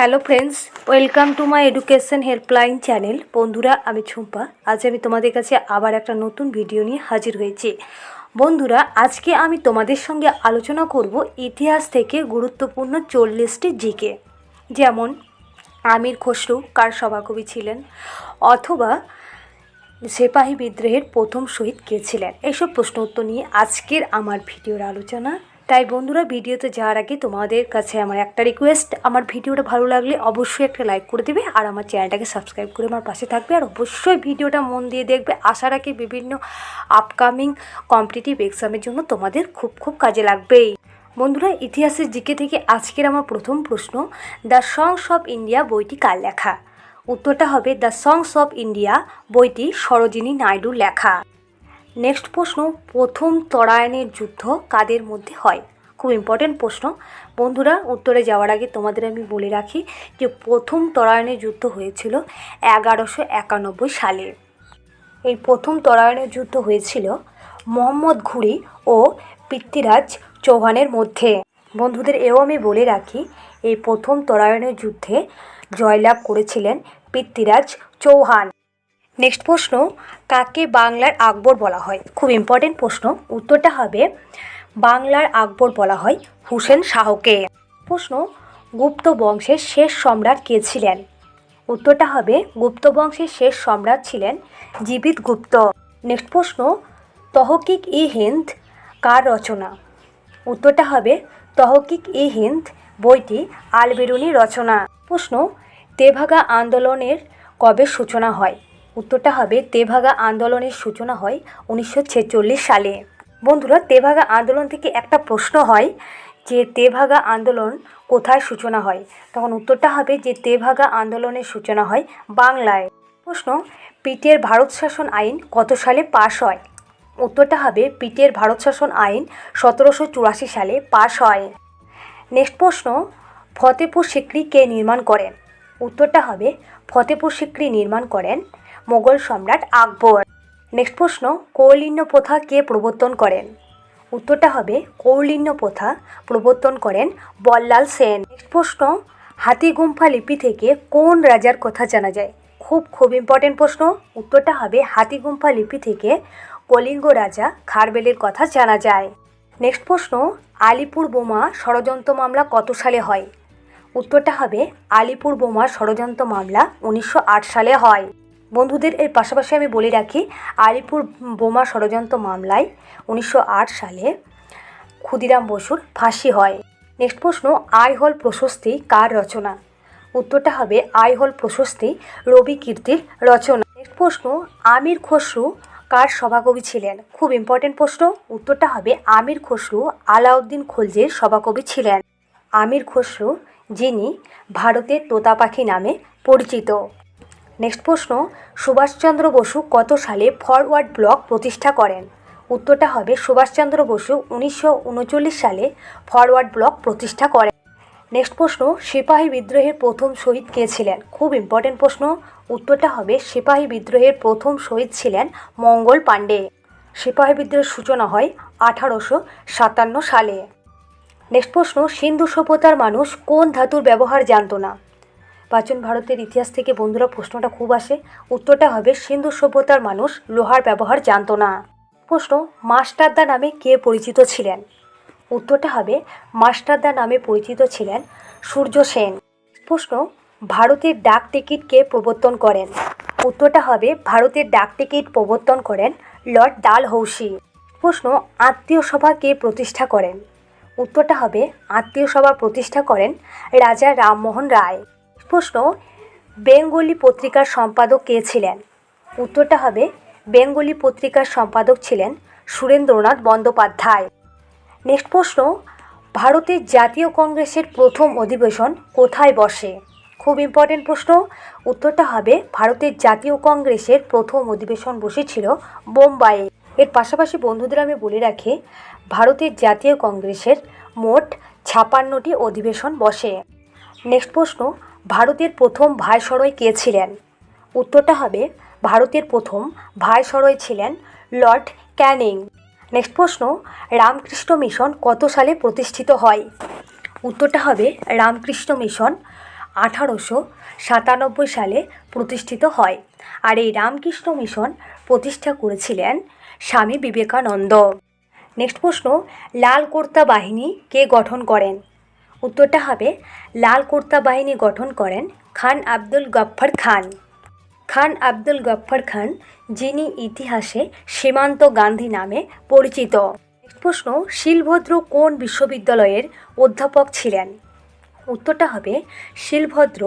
Hello friends, welcome to my education helpline channel. বন্ধুরা, আমি ঝুম্পা আজ আমি তোমাদের কাছে আবার একটা নতুন ভিডিও নিয়ে হাজির হয়েছি। বন্ধুরা, আজকে আমি তোমাদের সঙ্গে আলোচনা করব ইতিহাস থেকে গুরুত্বপূর্ণ চল্লিশটি জিকে। যেমন, আমির খসরু কার সভাকবি ছিলেন? অথবা, সেপাহী বিদ্রোহের প্রথম শহীদ কে ছিলেন? এইসব প্রশ্ন উত্তর নিয়ে আজকের আমার ভিডিওর আলোচনা। তাই বন্ধুরা ভিডিওতে যাওয়ার আগে তোমাদের কাছে আমার একটা রিকোয়েস্ট আমার ভিডিওটা ভালো লাগলে অবশ্যই একটা লাইক করে দেবে আর আমার চ্যানেলটাকে সাবস্ক্রাইব করে আমার পাশে থাকবে আর অবশ্যই ভিডিওটা মন দিয়ে দেখবে। আশা রাখি বিভিন্ন আপকামিং কম্পিটিটিভ এক্সামের জন্য তোমাদের খুব খুব কাজে লাগবেই। বন্ধুরা, ইতিহাসের জিকে থেকে আজকের আমার প্রথম প্রশ্ন দ্য সংস অফ ইন্ডিয়া বইটি কার লেখা? উত্তরটা হবে দ্য সংস অফ ইন্ডিয়া বইটি সরোজিনী নাইডুর লেখা। নেক্সট প্রশ্ন, প্রথম তরায়নের যুদ্ধ কাদের মধ্যে হয়? খুব ইম্পর্টেন্ট প্রশ্ন। বন্ধুরা, উত্তরে যাওয়ার আগে তোমাদের আমি বলে রাখি যে প্রথম তরায়নের যুদ্ধ হয়েছিল এগারোশো একানব্বই সালে। এই প্রথম তরায়নের যুদ্ধ হয়েছিল মোহাম্মদ ঘুরি ও পৃথ্বীরাজ চৌহানের মধ্যে। বন্ধুদের এও আমি বলে রাখি, এই প্রথম তরায়নের যুদ্ধে জয়লাভ করেছিলেন পৃথ্বীরাজ চৌহান। নেক্সট প্রশ্ন, কাকে বাংলার আকবর বলা হয়? খুব ইম্পর্টেন্ট প্রশ্ন। উত্তরটা হবে বাংলার আকবর বলা হয় হুসেন শাহকে। প্রশ্ন, গুপ্ত বংশের শেষ সম্রাট কে ছিলেন? উত্তরটা হবে গুপ্ত বংশের শেষ সম্রাট ছিলেন জীবিত গুপ্ত। নেক্সট প্রশ্ন, তহকিক ই হিন্দ কার রচনা? উত্তরটা হবে তহকিক ই হিন্দ বইটি আলবেরুনি রচনা। প্রশ্ন, তেভাগা আন্দোলনের কবে সূচনা হয়? উত্তরটা হবে তেভাগা আন্দোলনের সূচনা হয় উনিশশো ছেচল্লিশ সালে। বন্ধুরা, তেভাগা আন্দোলন থেকে একটা প্রশ্ন হয় যে তেভাগা আন্দোলন কোথায় সূচনা হয়? তখন উত্তরটা হবে যে তেভাগা আন্দোলনের সূচনা হয় বাংলায়। প্রশ্ন, পিটের ভারত শাসন আইন কত সালে পাশ হয়? উত্তরটা হবে, পিটের ভারত শাসন আইন সতেরোশো চুরাশি সালে পাশ হয়। নেক্সট প্রশ্ন, ফতেপুর সিক্রি কে নির্মাণ করেন? উত্তরটা হবে, ফতেপুর সিক্রি নির্মাণ করেন মোগল সম্রাট আকবর। নেক্সট প্রশ্ন, কৌলিন্য প্রথা কে প্রবর্তন করেন? উত্তরটা হবে কৌলিন্য প্রথা প্রবর্তন করেন বল্লাল সেন। নেক্সট প্রশ্ন, হাতিগুম্ফা লিপি থেকে কোন রাজার কথা জানা যায়? খুব খুব ইম্পর্টেন্ট প্রশ্ন। উত্তরটা হবে হাতিগুম্ফা লিপি থেকে কলিঙ্গ রাজা খারবেলের কথা জানা যায়। নেক্সট প্রশ্ন, আলিপুর বোমা ষড়যন্ত্র মামলা কত সালে হয়? উত্তরটা হবে আলিপুর বোমা ষড়যন্ত্র মামলা উনিশশো আট সালে হয়। বন্ধুদের, এর পাশাপাশি আমি বলে রাখি, আলিপুর বোমা ষড়যন্ত্র মামলায় উনিশশো আট সালে ক্ষুদিরাম বসুর ফাঁসি হয়। নেক্সট প্রশ্ন, আই হল প্রশস্তি কার রচনা? উত্তরটা হবে, আই হল প্রশস্তি রবি কীর্তির রচনা। নেক্সট প্রশ্ন, আমির খসরু কার সভাকবি ছিলেন? খুব ইম্পর্টেন্ট প্রশ্ন, উত্তরটা হবে, আমির খসরু আলাউদ্দিন খলজির সভাকবি ছিলেন। আমির খসরু, যিনি ভারতের তোতা পাখি নামে পরিচিত। নেক্সট প্রশ্ন, সুভাষচন্দ্র বসু কত সালে ফরওয়ার্ড ব্লক প্রতিষ্ঠা করেন? উত্তরটা হবে সুভাষচন্দ্র বসু উনিশশো উনচল্লিশ সালে ফরওয়ার্ড ব্লক প্রতিষ্ঠা করেন। নেক্সট প্রশ্ন, সিপাহী বিদ্রোহের প্রথম শহীদ কে ছিলেন? খুব ইম্পর্টেন্ট প্রশ্ন, উত্তরটা হবে সিপাহী বিদ্রোহের প্রথম শহীদ ছিলেন মঙ্গল পাণ্ডে। সিপাহী বিদ্রোহের সূচনা হয় আঠারোশো সাতান্ন সালে। নেক্সট প্রশ্ন, সিন্ধু সভ্যতার মানুষ কোন ধাতুর ব্যবহার জানতো না? প্রাচীন ভারতের ইতিহাস থেকে বন্ধুরা প্রশ্নটা খুব আসে। উত্তরটা হবে, সিন্ধু সভ্যতার মানুষ লোহার ব্যবহার জানতো না। প্রশ্ন, মাস্টারদা নামে কে পরিচিত ছিলেন? উত্তরটা হবে, মাস্টারদা নামে পরিচিত ছিলেন সূর্য সেন। প্রশ্ন, ভারতের ডাক টিকিট কে প্রবর্তন করেন? উত্তরটা হবে, ভারতের ডাক টিকিট প্রবর্তন করেন লর্ড ডালহৌসি। প্রশ্ন, আত্মীয় সভা কে প্রতিষ্ঠা করেন? উত্তরটা হবে, আত্মীয় সভা প্রতিষ্ঠা করেন রাজা রামমোহন রায়। প্রশ্ন, বেঙ্গলি পত্রিকার সম্পাদক কে ছিলেন? উত্তরটা হবে, বেঙ্গলি পত্রিকার সম্পাদক ছিলেন সুরেন্দ্রনাথ বন্দ্যোপাধ্যায়। নেক্সট প্রশ্ন, ভারতের জাতীয় কংগ্রেসের প্রথম অধিবেশন কোথায় বসে? খুব ইম্পর্টেন্ট প্রশ্ন। উত্তরটা হবে, ভারতের জাতীয় কংগ্রেসের প্রথম অধিবেশন বসেছিল বোম্বাইয়ে। এর পাশাপাশি বন্ধুদের আমি বলে রাখি, ভারতের জাতীয় কংগ্রেসের মোট ছাপান্নটি অধিবেশন বসে। নেক্সট প্রশ্ন ভারতের প্রথম ভাইসরয় কে ছিলেন? উত্তরটা হবে ভারতের প্রথম ভাইসরয় ছিলেন লর্ড ক্যানিং। নেক্সট প্রশ্ন, রামকৃষ্ণ মিশন কত সালে প্রতিষ্ঠিত হয়? উত্তরটা হবে রামকৃষ্ণ মিশন আঠারোশো সাতানব্বই সালে প্রতিষ্ঠিত হয়। আর এই রামকৃষ্ণ মিশন প্রতিষ্ঠা করেছিলেন স্বামী বিবেকানন্দ। নেক্সট প্রশ্ন লাল কোর্তা বাহিনী কে গঠন করেন? উত্তরটা হবে, লাল কুর্তা বাহিনী গঠন করেন খান আব্দুল গফ্ফর খান। খান আব্দুল গফ্ফর খান, যিনি ইতিহাসে সীমান্ত গান্ধী নামে পরিচিত। প্রশ্ন, শিলভদ্র কোন বিশ্ববিদ্যালয়ের অধ্যাপক ছিলেন? উত্তরটা হবে, শিলভদ্র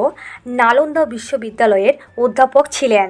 নালন্দা বিশ্ববিদ্যালয়ের অধ্যাপক ছিলেন।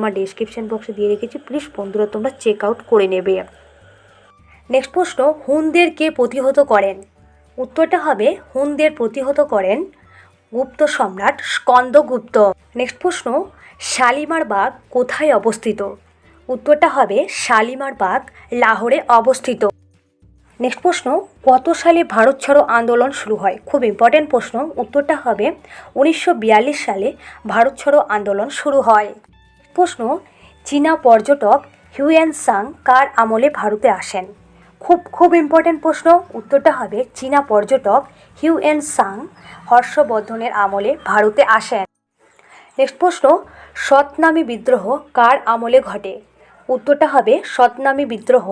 আমার ডেসক্রিপশন বক্সে দিয়ে রেখেছি। প্লিজ বন্ধুরা, তোমরা চেক আউট করে নেবে। নেক্সট প্রশ্ন, হুনদের কে প্রতিহত করেন? উত্তরটা হবে, হুনদের প্রতিহত করেন গুপ্ত সম্রাট স্কন্দগুপ্ত নেক্সট প্রশ্ন, শালিমার বাগ কোথায় অবস্থিত? উত্তরটা হবে, শালিমার বাগ লাহোরে অবস্থিত। নেক্সট প্রশ্ন, কত সালে ভারত ছাড়ো আন্দোলন শুরু হয়? খুব ইম্পর্টেন্ট প্রশ্ন। উত্তরটা হবে, উনিশশো বিয়াল্লিশ সালে ভারত ছাড়ো আন্দোলন শুরু হয়। প্রশ্ন, চীনা পর্যটক হিউয়েন সাং কার আমলে ভারতে আসেন? খুব খুব ইম্পর্টেন্ট প্রশ্ন। উত্তরটা হবে চীনা পর্যটক হিউয়েন সাং হর্ষবর্ধনের আমলে ভারতে আসেন। নেক্সট প্রশ্ন সতনামী বিদ্রোহ কার আমলে ঘটে? উত্তরটা হবে সতনামী বিদ্রোহ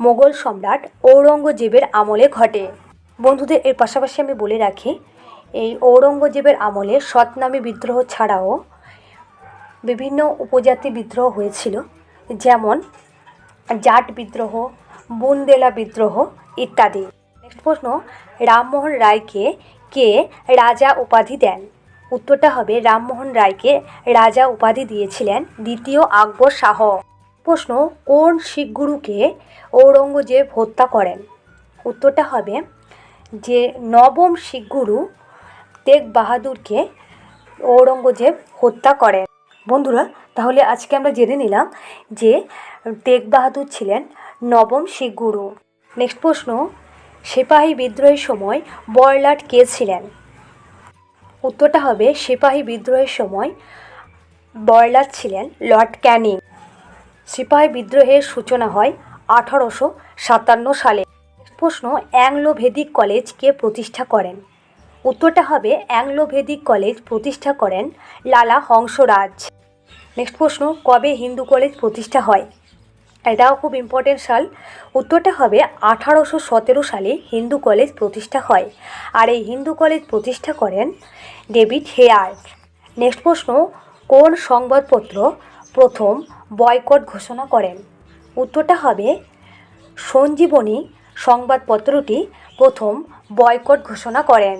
মোগল সম্রাট ঔরঙ্গজেবের আমলে ঘটে। বন্ধুদের এর পাশাপাশি আমি বলে রাখি, এই ঔরঙ্গজেবের আমলে সতনামী বিদ্রোহ ছাড়াও বিভিন্ন উপজাতি বিদ্রোহ হয়েছিল, যেমন জাট বিদ্রোহ, বুন্দেলা বিদ্রোহ ইত্যাদি। নেক্সট প্রশ্ন, রামমোহন রায়কে কে রাজা উপাধি দেন? উত্তরটা হবে রামমোহন রায়কে রাজা উপাধি দিয়েছিলেন দ্বিতীয় আকবর শাহ। প্রশ্ন, কোন শিখ গুরুকে ঔরঙ্গজেব হত্যা করেন? উত্তরটা হবে যে নবম শিখ গুরু তেগ বাহাদুরকে ঔরঙ্গজেব হত্যা করেন। বন্ধুরা, তাহলে আজকে আমরা জেনে নিলাম যে তেগ বাহাদুর ছিলেন নবম শিখ গুরু। নেক্সট প্রশ্ন, সিপাহী বিদ্রোহের সময় বড়লাট কে ছিলেন? উত্তরটা হবে সিপাহী বিদ্রোহের সময় বড়লাট ছিলেন লর্ড ক্যানিং। সিপাহী বিদ্রোহের সূচনা হয় আঠারোশো সাতান্ন সালে। প্রশ্ন অ্যাংলো ভেদিক কলেজ কে প্রতিষ্ঠা করেন? উত্তরটা হবে অ্যাংলো ভেদিক কলেজ প্রতিষ্ঠা করেন লালা হংসরাজ। নেক্সট প্রশ্ন, কবে হিন্দু কলেজ প্রতিষ্ঠা হয়? এটাও খুব ইম্পর্টেন্ট সাল। উত্তরটা হবে আঠারোশো সতেরো সালে হিন্দু কলেজ প্রতিষ্ঠা হয়। আর এই হিন্দু কলেজ প্রতিষ্ঠা করেন ডেভিড হেয়ার। নেক্সট প্রশ্ন, কোন সংবাদপত্র প্রথম বয়কট ঘোষণা করেন? উত্তরটা হবে সঞ্জীবনী সংবাদপত্রটি প্রথম বয়কট ঘোষণা করেন।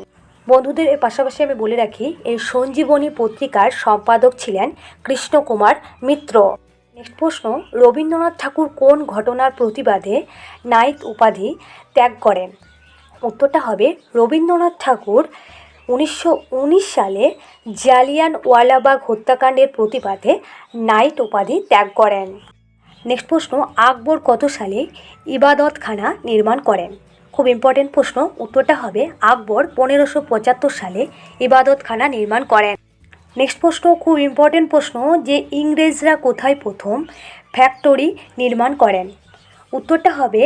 বন্ধুদের এর পাশাপাশি আমি বলে রাখি, এই সঞ্জীবনী পত্রিকার সম্পাদক ছিলেন কৃষ্ণকুমার মিত্র। নেক্সট প্রশ্ন, রবীন্দ্রনাথ ঠাকুর কোন ঘটনার প্রতিবাদে নাইট উপাধি ত্যাগ করেন? উত্তরটা হবে রবীন্দ্রনাথ ঠাকুর উনিশশো উনিশ সালে জালিয়ান ওয়ালাবাগ হত্যাকাণ্ডের প্রতিবাদে নাইট উপাধি ত্যাগ করেন। নেক্সট প্রশ্ন, আকবর কত সালে ইবাদতখানা নির্মাণ করেন? খুব ইম্পর্টেন্ট প্রশ্ন, উত্তরটা হবে আকবর পনেরোশো পঁচাত্তর সালে ইবাদতখানা নির্মাণ করেন। নেক্সট প্রশ্ন, খুব ইম্পর্টেন্ট প্রশ্ন যে ইংরেজরা কোথায় প্রথম ফ্যাক্টরি নির্মাণ করেন? উত্তরটা হবে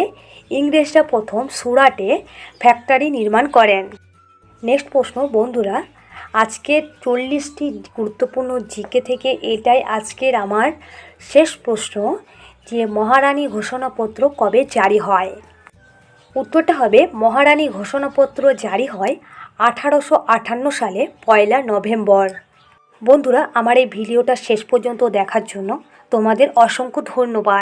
ইংরেজরা প্রথম সুরাটে ফ্যাক্টরি নির্মাণ করেন। নেক্সট প্রশ্ন, বন্ধুরা আজকের চল্লিশটি গুরুত্বপূর্ণ জিকে থেকে এটাই আজকের আমার শেষ প্রশ্ন যে মহারানী ঘোষণাপত্র কবে জারি হয়? উত্তরটা হবে মহারানী ঘোষণাপত্র জারি হয় আঠারোশো আটান্ন সালে, পয়লা নভেম্বর। বন্ধুরা, আমার এই ভিডিওটা শেষ পর্যন্ত দেখার জন্য তোমাদের অসংখ্য ধন্যবাদ।